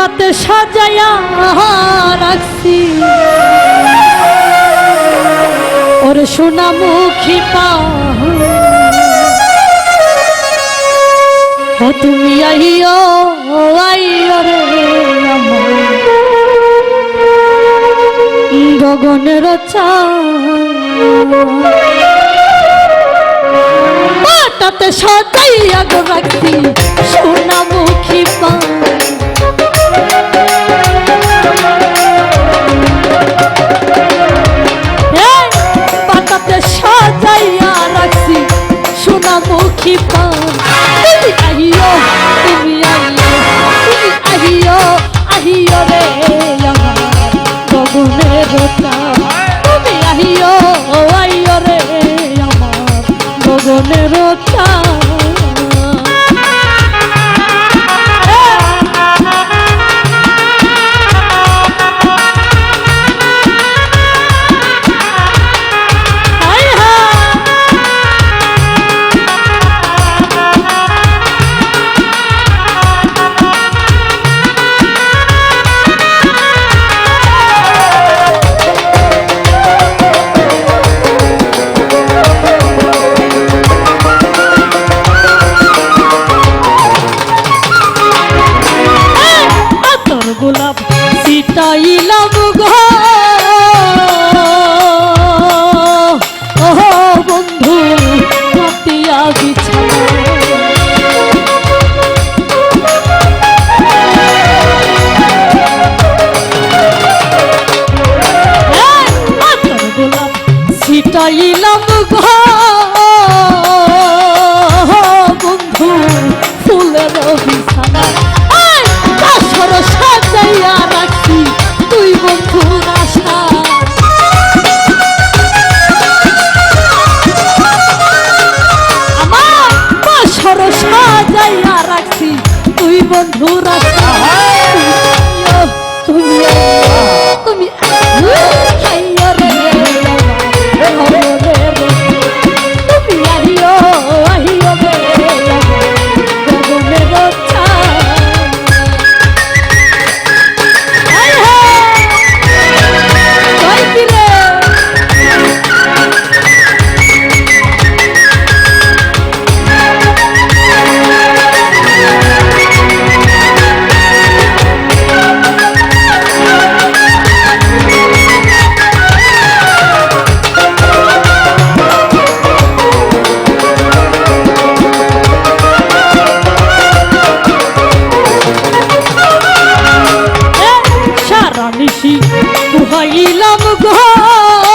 পাটাতে সাজাইয়া রাখছি। ওরে সোনামুখী পা ও তুমি আইও আইও রে গগনের চা পাটাতে সাজাইয়া গো রাখছি। পান তুমি আহিও তুমি আহিও তুমি আহিও আহিও রে আমার গগনের তুমি আহিও আইও রে আমার গগনের চাঁদ। সিটাইলাম গো বন্ধু ফুলের রাখছি তুই আমার কাসর সাজাইয়া রাখছি তুই বন্ধু রাখা নিশি পুহাইলাম গো